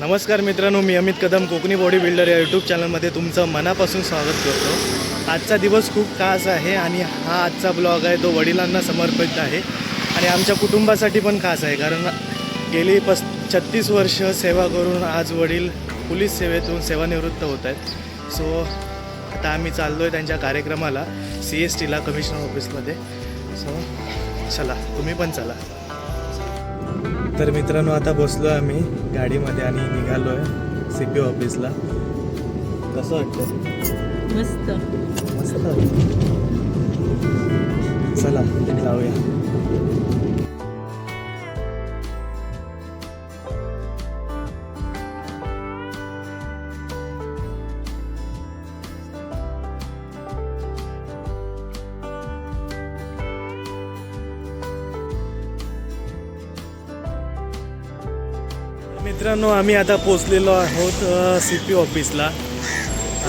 नमस्कार मित्रांनो मी अमित कदम कोकणी बॉडी बिल्डर या यूट्यूब चॅनलमध्ये तुमचं मनापासून स्वागत करतो. आजचा दिवस खूप खास आहे आणि हा आजचा ब्लॉग आहे तो वडिलांना समर्पित आहे आणि आमच्या कुटुंबासाठी पण खास आहे. कारण गेली पस छत्तीस वर्ष सेवा करून आज वडील पोलीस सेवेतून सेवानिवृत्त होत आहेत. सो आता आम्ही चाललो आहे त्यांच्या कार्यक्रमाला सी एस टीला कमिशनर ऑफिसमध्ये सो चला तुम्ही पण चला. तर मित्रांनो आता बसलो आम्ही गाडीमध्ये आणि निघालो आहे सी पी ऑफिसला. कसं वाटतं मस्त. मस्त. चला जाऊया मित्रांनो आम्ही आता पोचलेलो आहोत सी पी ऑफिसला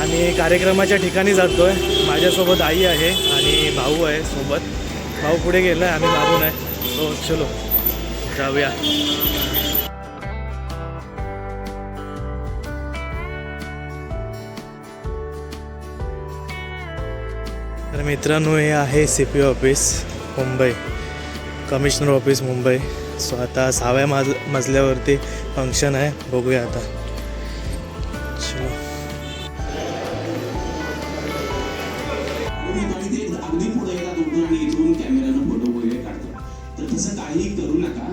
आणि कार्यक्रमाच्या ठिकाणी जातो आहे माझ्यासोबत आई आहे आणि भाऊ आहे सोबत. भाऊ पुढे गेला आहे आम्ही मागून आहे. सो चलो. जाऊया. तर मित्रांनो हे आहे C P office Mumbai. Commissioner office Mumbai. So आता सहाव्या माज मजल्यावरती फंक्शन आहे. बघूया आता. चलो. इथून कॅमेऱ्यानं फोटो वगैरे काढतात तर तसं काहीही करू नका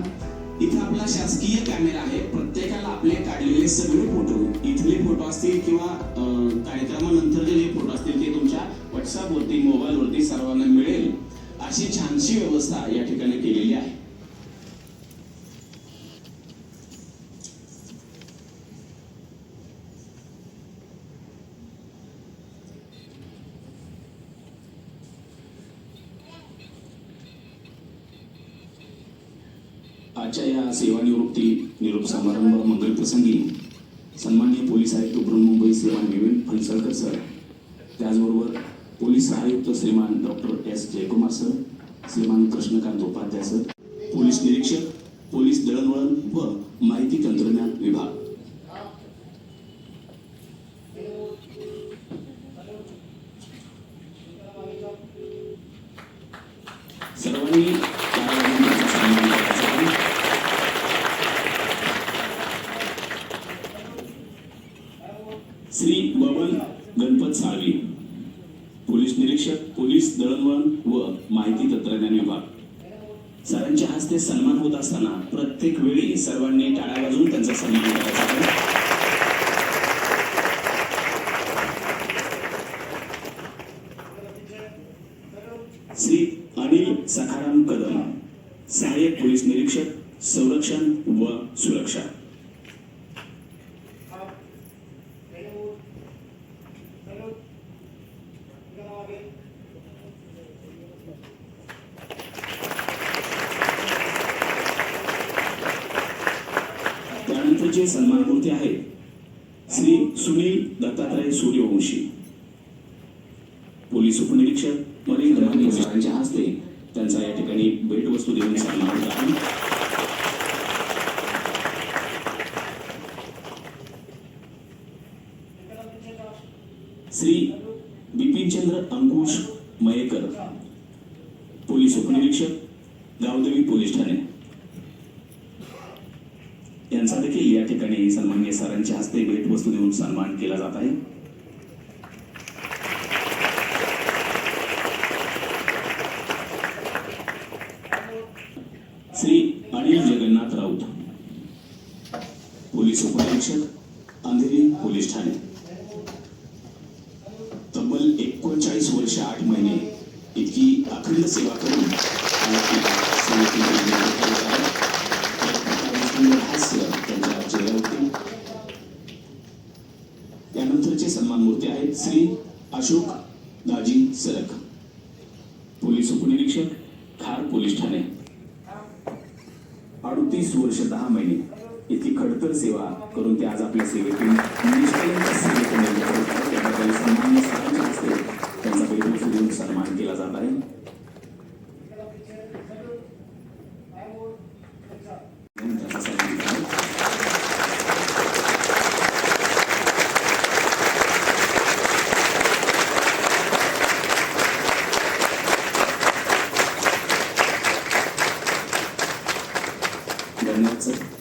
इथं आपला शासकीय कॅमेरा आहे प्रत्येकाला आपले काढलेले सगळे फोटो इथले फोटो असतील किंवा अं, कार्यक्रमानंतरचे जे फोटो असतील ते तुमच्या व्हॉट्सअपवरती मोबाईलवरती सर्वांना मिळेल अशी छानशी व्यवस्था या ठिकाणी केलेली आहे आजच्या या सेवानिवृत्ती निरोप समारंभ मंगलप्रसंगी सन्माननीय पोलीस आयुक्त बृहन्मुंबई श्रीमान विवेक फणसळकर सर. त्याचबरोबर पोलीस आयुक्त श्रीमान डॉक्टर एस जयकुमार सर श्रीमान कृष्णकांत उपाध्याय सर पोलीस निरीक्षक पोलीस दळणवळण व माहिती तंत्रज्ञान विभाग सर्वांनी टाळ्या वाजवून त्यांचा सन्मान करायचा आहे. श्री बबन गणपत साळवी पोलीस निरीक्षक पोलीस दळणवळण व माहिती तंत्रज्ञान विभाग सरांच्या हस्ते सन्मान होत असताना प्रत्येक वेळी सर्वांनी टाळ्या वाजवून त्यांचा सन्मान करायचा आहे श्री अनिल सखाराम कदम सहाय्यक पोलीस निरीक्षक संरक्षण व सुरक्षा त्यानंतरचे सन्मानमूर्ती आहेत श्री सुनील दत्तात्रय सूर्यवंशी पोलीस उपनिरीक्षक मरीन रमानी सरांच्या हस्ते त्यांचा या ठिकाणी भेटवस्तू देऊन सन्मान होत आहे श्री बिपिनचंद्र अंकुश मयेकर पोलीस उपनिरीक्षक गावदेवी पोलीस ठाणे. यांचा देखील या ठिकाणी सन्माननीय सरांच्या हस्ते भेटवस्तू देऊन सन्मान केला जात आहे श्री अनिल जगन्नाथ राऊत पोलीस उपनिरीक्षक अंधेरी पोलीस ठाणे तब्बल एकोणचाळीस वर्ष आठ महिने इतकी अखंड सेवा करून आपल्या सेवेतील योगदान करत आहेत. एक प्रकारे सुंदर हास्य त्यांच्या चेहऱ्यावरती त्यानंतरचे सन्मान मूर्ती आहेत श्री अशोक दाजी सरक. पोलीस उपनिरीक्षक खार पोलीस ठाणे. अडतीस वर्ष दहा महिने इतकी खडतर सेवा करून ते आज आपल्या सेवेतून सेवेतून 我自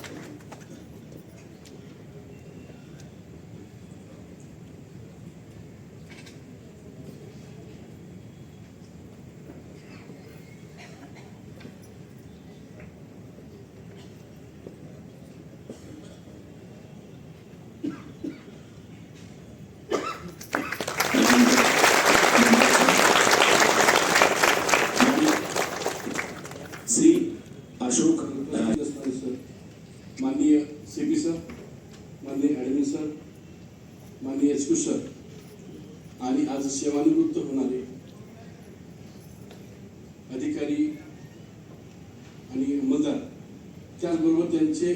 त्याचबरोबर त्यांचे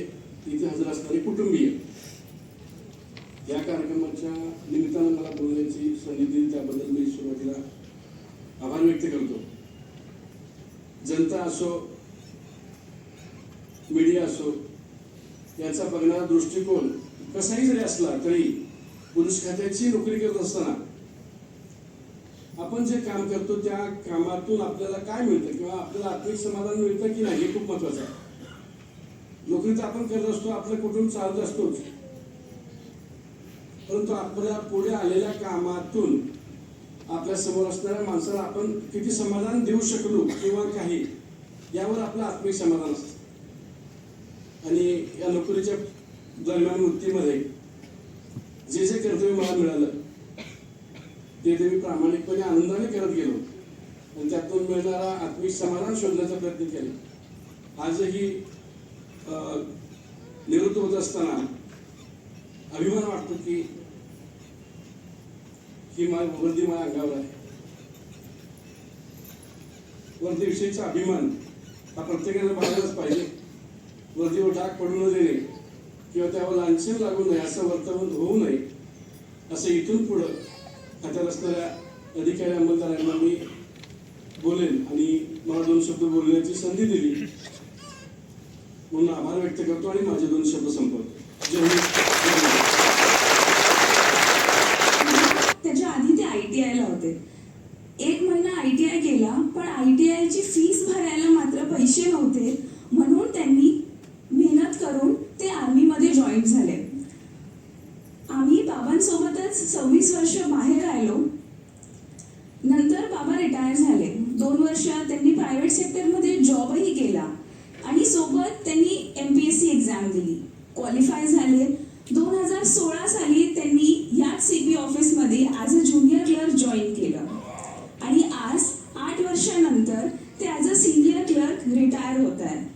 इथे हजर असणारे कुटुंबीय. या कार्यक्रमाच्या निमित्तानं मला बोलण्याची संधी दिली त्याबद्दल मी सुरुवातीला आभार व्यक्त करतो. जनता असो मीडिया असो याचा बघणारा दृष्टिकोन कसाही जरी असला तरी पोलीस खात्याची नोकरी करत असताना आपण जे काम करतो त्या कामातून आपल्याला काय मिळतं किंवा आपल्याला आत्मिक समाधान मिळतं की नाही हे खूप महत्वाचं आहे. नोकरी तर आपण करत असतो आपलं कुटुंब चालत असतोच. परंतु आपल्या पुढे आलेल्या कामातून आपल्यासमोर असणाऱ्या माणसाला आपण किती समाधान देऊ शकलो किंवा काही यावर आपलं आत्मिक समाधान असतं. आणि या नोकरीच्या दरम्यान वृत्तीमध्ये जे जे कर्तव्य मला मिळालं ते ते मी प्रामाणिकपणे आनंदाने करत गेलो. आणि त्यातून मिळणारा आत्मिक समाधान शोधण्याचा प्रयत्न केला. आजही निवृत्त होत असताना अभिमान वाटतो की ही माय वर्दी माझ्या अंगावर आहे. वर्दीविषयीचा अभिमान हा प्रत्येकाने बाळगायलाच पाहिजे. वर्दीवर डाग पडू न देणे किंवा त्यावर लांछन लागू नये असं वर्तवण होऊ नये असं इथून पुढं खात्यात असणाऱ्या अधिकारी अंमलदारांना मी बोलेन आणि मला दोन शब्द बोलण्याची संधी दिली. म्हणून आभार व्यक्त करतो आणि माझे दोन शब्द संपवतो. जय हिंद. त्याच्या आधी ते आय टी आयला होते. एक महिना आय टी आय केला पण आय टी आयची फीस भरायला मात्र पैसे नव्हते म्हणून त्यांनी मेहनत करून ते आर्मीमध्ये जॉईन झाले आम्ही बाबांसोबतच सव्वीस वर्ष बाहेर राहिलो नंतर बाबा रिटायर झाले दोन वर्ष त्यांनी प्रायव्हेट सेक्टरमध्ये जॉबही केला आणि सोबत त्यांनी M P S C exam दिली क्वालिफाय झाले दोन हजार सोळा साली त्यांनी याच सी पी ऑफिसमध्ये as a junior clerk join केलं आणि आज आठ वर्षानंतर ते as a senior clerk retire होत आहेत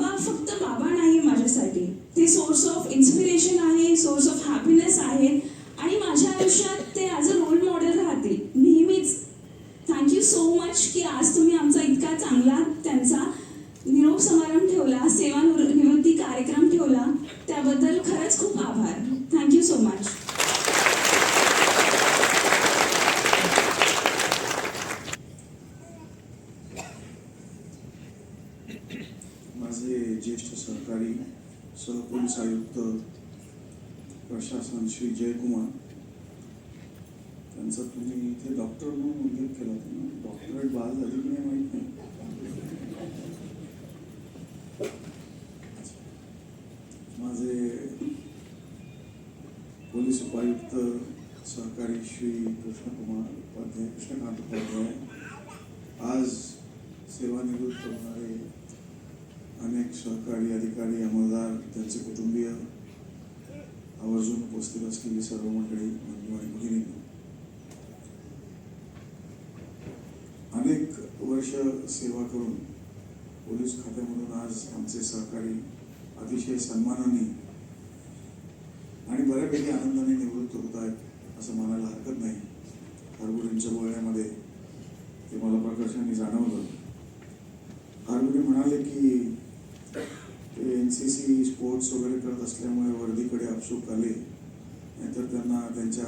बाबा फक्त बाबा नाही माझ्यासाठी. ते सोर्स ऑफ इन्स्पिरेशन आहे सोर्स ऑफ हॅपीनेस आहे आणि माझ्या आयुष्यात ते ॲज अ रोल मॉडेल राहतील नेहमीच थँक्यू सो मच की आज तुम्ही आमचा इतका चांगला त्यांचा निरोप समारंभ ठेवला सेवानिवृत्ती कार्यक्रम ठेवला त्याबद्दल खरंच खूप आभार थँक्यू सो मच माझे ज्येष्ठ सहकारी सहपोलीस आयुक्त प्रशासन श्री जयकुमार त्यांचा तुम्ही इथे डॉक्टर म्हणून उल्लेख केला होता ना डॉक्टरेट बाद झाली की नाही माहीत नाही माझे पोलीस उपायुक्त सहकारी श्री कृष्णकुमार उपाध्याय कृष्णकांत उपाध्याय. आज सेवानिवृत्त होणारे अनेक सहकारी अधिकारी अंमलदार त्यांचे कुटुंबीय आवर्जून उपस्थित असलेली सर्व मंडळी बंधू आणि भगिनी अनेक वर्ष सेवा करून पोलीस खात्यामधून आज आमचे सहकारी अतिशय सन्मानाने आणि आनंदाने निवृत्त होत आहेत असं म्हणायला हरकत नाही. हरगुरींच्या बोलण्यामध्ये ते मला प्रकर्षाने जाणवलं. हरगुरी म्हणाले की ते एन सी सी स्पोर्ट्स वगैरे करत असल्यामुळे वर्दीकडे आपसूक आले. नाहीतर त्यांना त्यांच्या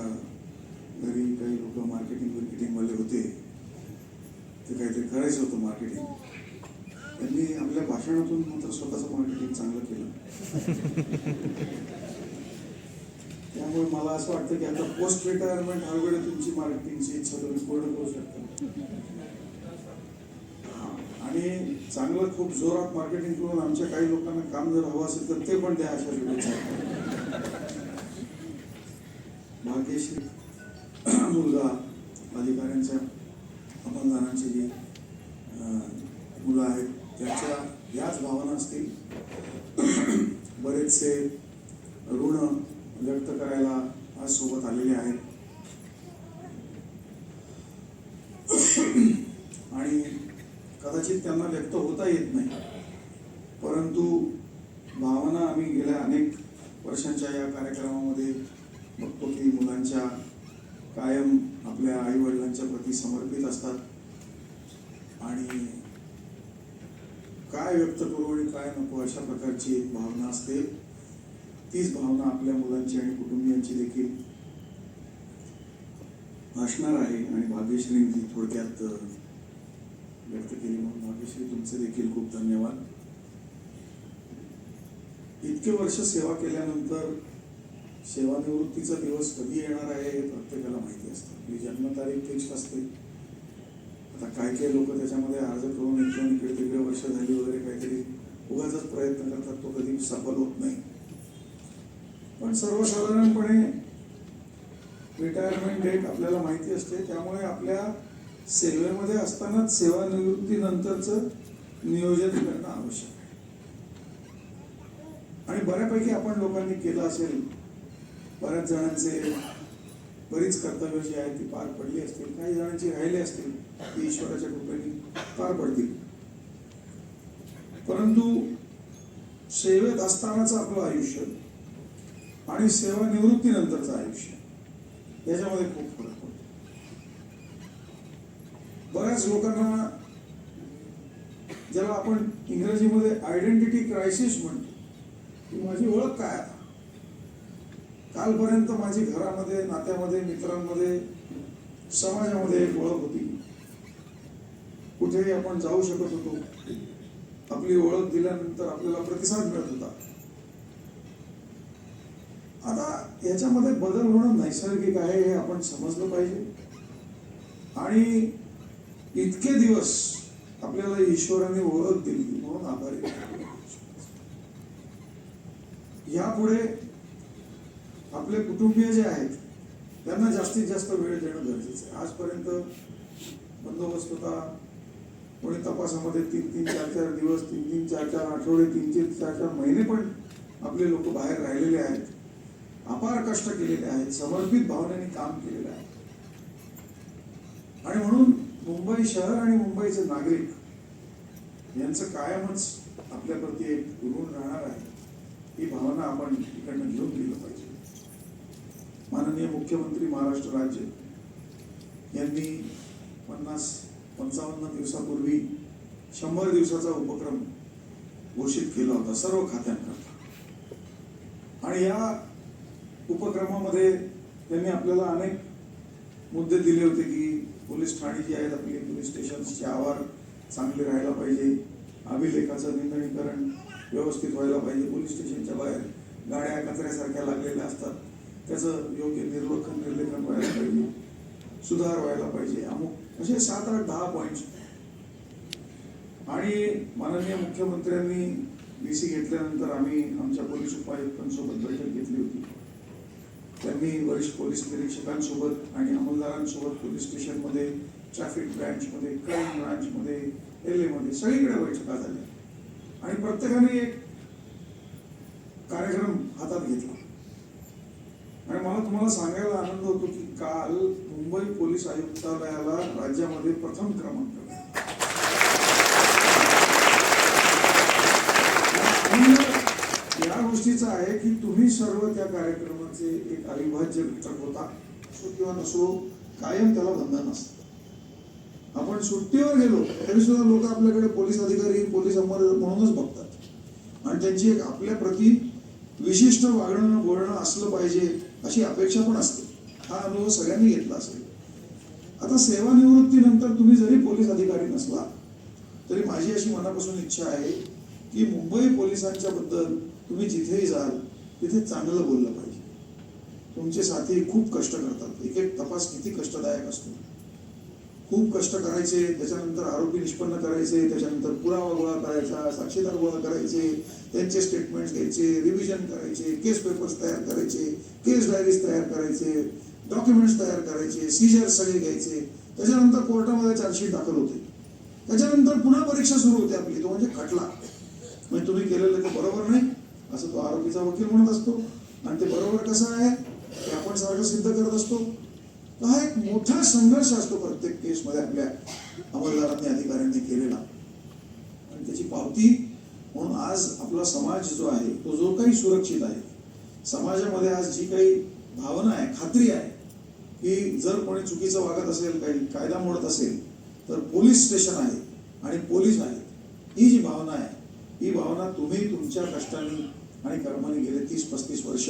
घरी काही लोक मार्केटिंग विर्केटिंगवाले होते. ते काहीतरी करायचं होतं मार्केटिंग त्यांनी आपल्या भाषणातून मात्र स्वतःचं मार्केटिंग चांगलं केलं. त्यामुळे मला असं वाटतं की आता पोस्ट रिटायरमेंट हळूहळू तुमची मार्केटिंगची इच्छा तुम्ही पूर्ण करू शकता. आणि चांगलं खूप जोरात मार्केटिंग करून आमच्या काही लोकांना काम जर हवं असेल तर ते पण द्या अशा शुभेच्छा. भाग्यश्री मुलगा अधिकाऱ्यांच्या अंमलदारांची जी मुलं आहेत त्यांच्या याच भावना असतील बरेचसे ऋण व्यक्त करायला आज सोबत आलेले आहेत. आणि कदाचित त्यांना व्यक्त होता येत नाही. परंतु भावना आम्ही गेल्या अनेक वर्षांच्या या कार्यक्रमामध्ये बघतो की मुलांच्या कायम आपल्या आईवडिलांच्या प्रती समर्पित असतात. आणि काय व्यक्त करू आणि काय नको अशा प्रकारची एक भावना असते. तीच भावना आपल्या मुलांची आणि कुटुंबियांची देखील असणार आहे आणि भाग्यश्रींनी थोडक्यात व्यक्त केली म्हणून. भाग्यश्री तुमचे देखील खूप धन्यवाद. इतके वर्ष सेवा केल्यानंतर सेवानिवृत्तीचा दिवस कधी येणार आहे हे प्रत्येकाला माहिती असतं. आपली जन्मतारीख फिक्स असते. आता काय काय लोक त्याच्यामध्ये अर्ज करून येतो इकडे तिकडे वर्ष झाली वगैरे काहीतरी उगाच प्रयत्न करतात तो कधी सफल होत नाही. पण सर्वसाधारणपणे रिटायरमेंट डेट आपल्याला माहिती असते. त्यामुळे आपल्या सेवेमध्ये असतानाच सेवानिवृत्तीनंतरचं नियोजन करणं आवश्यक आहे. आणि बऱ्यापैकी आपण लोकांनी केलं असेल बऱ्याच जणांचे बरीच कर्तव्य जी आहेत ती पार पडली असतील काही जणांची राहिली असतील ती ईश्वराच्या कृपेने पार पडतील. परंतु सेवेत असतानाचं आपलं आयुष्य आणि सेवानिवृत्तीनंतरचं आयुष्य. याच्यामध्ये खूप फरक पडतो. बऱ्याच लोकांना ज्याला आपण इंग्रजीमध्ये आयडेंटिटी क्रायसिस म्हणतो की माझी ओळख काय आता? कालपर्यंत माझी घरामध्ये नात्यामध्ये मित्रांमध्ये समाजामध्ये एक ओळख होती. कुठेही आपण जाऊ शकत होतो. आपली ओळख दिल्यानंतर आपल्याला प्रतिसाद मिळत होता. आता याच्यामध्ये बदल होणं नैसर्गिक आहे हे आपण समजलं पाहिजे. आणि इतके दिवस आपल्याला ईश्वराने ओळख दिली म्हणून आभारी यापुढे आपले कुटुंबीय जे आहेत त्यांना जास्तीत जास्त वेळ देणं गरजेचं आहे. आजपर्यंत बंदोबस्त होता. कोणी तपासामध्ये तीन तीन चार चार दिवस तीन तीन चार चार आठवडे तीन तीन चार चार महिने पण आपले लोक बाहेर राहिलेले आहेत. अपार कष्ट केलेले आहेत समर्पित भावनेने काम केलेलं आहे आणि म्हणून मुंबई शहर आणि मुंबईचे नागरिक यांचं कायमच आपल्याप्रती एक ऋण राहणार आहे ही भावना आपण इकडनं घेऊन गेलं पाहिजे. माननीय मुख्यमंत्री महाराष्ट्र राज्य यांनी पन्नास पंचावन्न दिवसापूर्वी शंभर दिवसाचा उपक्रम घोषित केला होता सर्व खात्यांकरता. आणि या उपक्रमामध्ये त्यांनी आपल्याला अनेक मुद्दे दिले होते की पोलीस ठाणी जी आहेत आपली पोलीस स्टेशन्सचे आवार चांगले राहायला पाहिजे अभिलेखाचं निंदणीकरण व्यवस्थित व्हायला पाहिजे पोलीस स्टेशनच्या बाहेर गाड्या कचऱ्यासारख्या लागलेल्या असतात त्याचं योग्य निर्लोखन निर्लेखन व्हायला पाहिजे सुधार व्हायला पाहिजे अमुक असे सात आठ दहा पॉईंट्स आणि माननीय मुख्यमंत्र्यांनी डी सी घेतल्यानंतर आम्ही आमच्या पोलीस उपायुक्तांसोबत बैठक घेतली होती. त्यांनी वरिष्ठ पोलीस निरीक्षकांसोबत आणि अंमलदारांसोबत पोलीस स्टेशनमध्ये ट्रॅफिक ब्रँचमध्ये क्राईम ब्रँचमध्ये एल सगळीकडे बैठका झाल्या. आणि प्रत्येकाने एक कार्यक्रम हातात घेतला. आणि मला तुम्हाला सांगायला आनंद होतो की काल मुंबई पोलीस आयुक्तालयाला राज्यामध्ये प्रथम क्रमांक मिळाला. आनंद या गोष्टीचा आहे की तुम्ही सर्व त्या कार्यक्रमाचे एक अविभाज्य घटक होता. असो किंवा नसो कायम त्याला बंधन असतं. आपण सुट्टीवर गेलो तरी सुद्धा लोक आपल्याकडे पोलीस अधिकारी पोलीस अंमल म्हणूनच बघतात. आणि त्यांची एक आपल्या प्रती विशिष्ट वागणं बोलणं असलं पाहिजे अशी अपेक्षा पण असते. हा अनुभव सगळ्यांनी घेतला असेल. आता सेवानिवृत्तीनंतर तुम्ही जरी पोलीस अधिकारी नसला तरी माझी अशी मनापासून इच्छा आहे की मुंबई पोलिसांच्या बद्दल तुम्ही जिथेही जाल तिथे चांगलं बोललं पाहिजे. तुमचे साथी खूप कष्ट करतात. एक एक तपास किती कष्टदायक असतो. खूप कष्ट करायचे त्याच्यानंतर आरोपी निष्पन्न करायचे त्याच्यानंतर पुरावा गोळा करायचा साक्षीदार गोळा करायचे त्यांचे स्टेटमेंट्स घ्यायचे रिव्हिजन करायचे केस पेपर्स तयार करायचे केस डायरीज तयार करायचे डॉक्युमेंट्स तयार करायचे सीजर सगळे घ्यायचे. त्याच्यानंतर कोर्टामध्ये चार्जशीट दाखल होते. त्याच्यानंतर पुन्हा परीक्षा सुरू होते आपली. तो म्हणजे खटला. म्हणजे तुम्ही केलेलं ते बरोबर नाही. असं तो आरोपीचा वकील म्हणत असतो. आणि ते बरोबर कसं आहे? ते आपण सारखं सिद्ध करत असतो. हा एक मोठा संघर्ष असतो प्रत्येक केसमध्ये आपल्या अंमलदारांनी अधिकाऱ्यांनी केलेला. आणि त्याची पावती म्हणून आज आपला समाज जो आहे तो जो काही सुरक्षित आहे समाजामध्ये आज जी काही भावना आहे खात्री आहे की जर कोणी चुकीचं वागत असेल काही कायदा मोडत असेल तर पोलीस स्टेशन आहे आणि पोलीस आहे. ही जी भावना आहे ही भावना तुम्ही तुमच्या कष्टाने आणि कर्माने गेले तीस पस्तीस वर्ष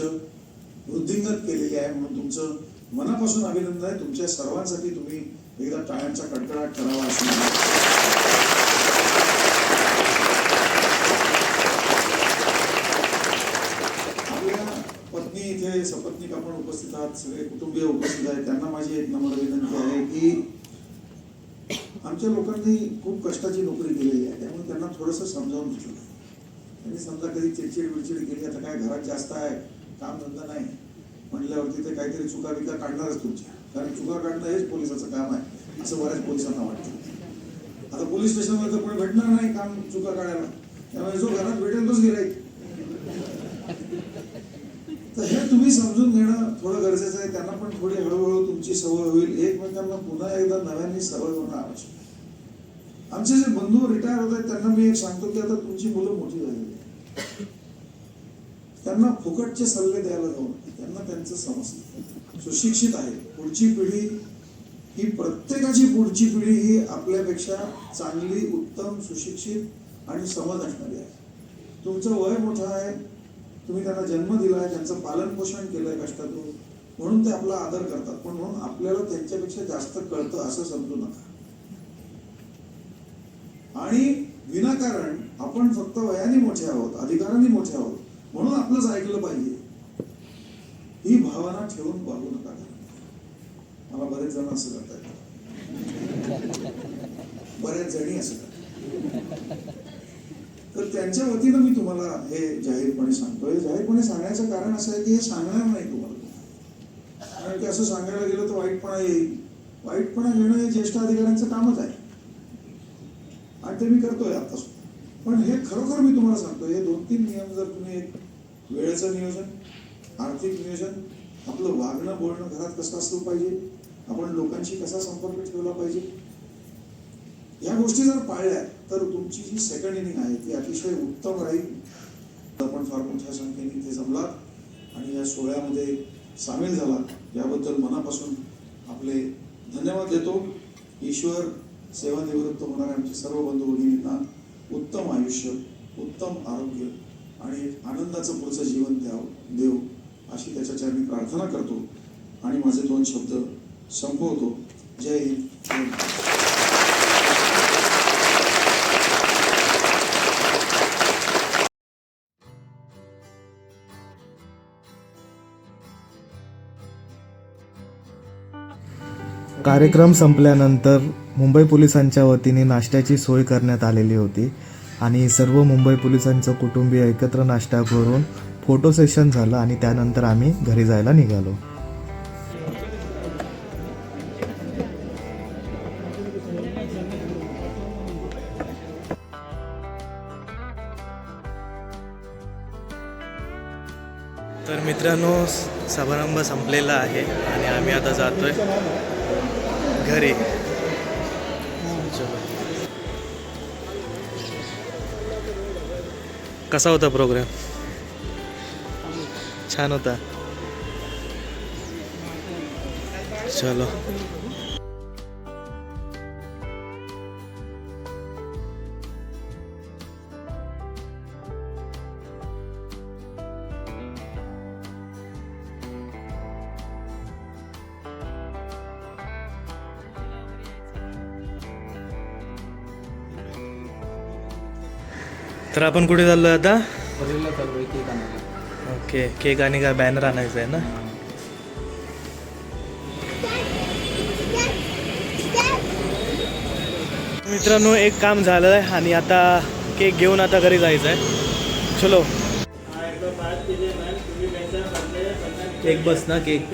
वृद्धिंगत केलेली आहे म्हणून तुमचं मनापासून अभिनंदन आहे. तुमच्या सर्वांसाठी तुम्ही एकदा टाळ्यांचा कडकडाट करावा असं आपल्या पत्नी इथे सपत्नीक आपण उपस्थित आहात सगळे कुटुंबीय उपस्थित आहेत. त्यांना माझी एक नम्र विनंती आहे की आमच्या लोकांनी खूप कष्टाची नोकरी केलेली आहे. त्यामुळे त्यांना थोडंसं समजावून घेतलं आणि समजा कधी चिडचिड बिडचिड केली आता काय घरात जास्त आहे काम धंदा नाही म्हणल्यावरती ते काहीतरी चुका बिका काढणारच तुमच्या. कारण चुका काढणं हेच पोलिसाचं काम आहे असं बऱ्याच पोलिसांना वाटतं. आता पोलीस स्टेशनवर तर कोणी भेटणार नाही काम चुका काढायला. त्यामुळे जो घरात भेटेल तोच गिराईक तर हे तुम्ही समजून घेणं थोडं गरजेचं आहे. त्यांना पण थोडी हळूहळू तुमची सवय होईल. एकमेकांना म्हणजे पुन्हा एकदा नव्याने सवय होणं आवश्यक आमचे जे बंधू रिटायर होत आहेत त्यांना मी एक सांगतो की आता तुमची मुलं मोठी झाली. त्यांना फुकटचे सल्ले द्यायला जाऊ त्यांना त्यांचं समजतं. सुशिक्षित आहे पुढची पिढी ही प्रत्येकाची पुढची पिढी ही आपल्यापेक्षा चांगली उत्तम सुशिक्षित आणि समज असणारी आहे. तुमचं वय मोठं आहे. तुम्ही त्यांना जन्म दिलाय त्यांचं पालन पोषण केलंय कष्टातून. म्हणून ते आपला आदर करतात. पण म्हणून आपल्याला त्यांच्यापेक्षा जास्त कळतं असं समजू नका. आणि विनाकारण आपण फक्त वयाने मोठे आहोत अधिकाराने मोठे आहोत म्हणून आपलंच ऐकलं पाहिजे. ही भावना ठेवून वागू नका. मला बरेच जण असं करतात. बऱ्याच जणी असं करतात. तर त्यांच्या वतीनं मी तुम्हाला हे जाहीरपणे सांगतोय. जाहीरपणे सांगण्याचं कारण असं आहे की हे सांगणार नाही तुम्हाला. कारण की असं सांगायला गेलं तर वाईटपणा येईल. वाईटपणा घेणं हे ज्येष्ठ अधिकाऱ्यांचं कामच आहे. ते मी करतोय आता पण हे खरोखर मी तुम्हाला सांगतो हे दोन तीन नियम जर तुम्ही एक वेळेचं नियोजन आर्थिक नियोजन आपलं वागणं बोलणं घरात कसं असलं पाहिजे आपण लोकांशी कसा संपर्क ठेवला पाहिजे या गोष्टी जर पाळल्या तर तुमची जी सेकंड इनिंग आहे ती अतिशय उत्तम राहील. आपण फार मोठ्या संख्येने इथे जमलात आणि या सोहळ्यामध्ये सामील झाला याबद्दल मनापासून आपले धन्यवाद देतो. ईश्वर सेवानिवृत्त होणारे आमचे सर्व बंधू भगिनींना. उत्तम आयुष्य उत्तम आरोग्य आणि आनंदाचं पुढचं जीवन द्यावं देव अशी त्याच्या मी प्रार्थना करतो. आणि माझे दोन शब्द संपवतो. जय हिंद. जय कार्यक्रम संपल्यानंतर मुंबई पोलिसांच्या वतीने नाश्त्याची सोय करण्यात आलेली होती आणि सर्व मुंबई पोलिसांचं कुटुंबीय एकत्र नाश्ता करून फोटो सेशन झालं आणि त्यानंतर आम्ही घरी जायला निघालो. तर मित्रांनो समारंभ संपलेला आहे आणि आम्ही आता जातोय घरी. कसा होता प्रोग्राम छान होता. चलो. तर आपण कुठे चाललो आता? केक आणायला. ओके केक आणि काय बॅनर आणायचं आहे ना? मित्रांनो एक काम झालं आहे आणि आता केक घेऊन आता घरी जायचं आहे चलो एक बस ना केक.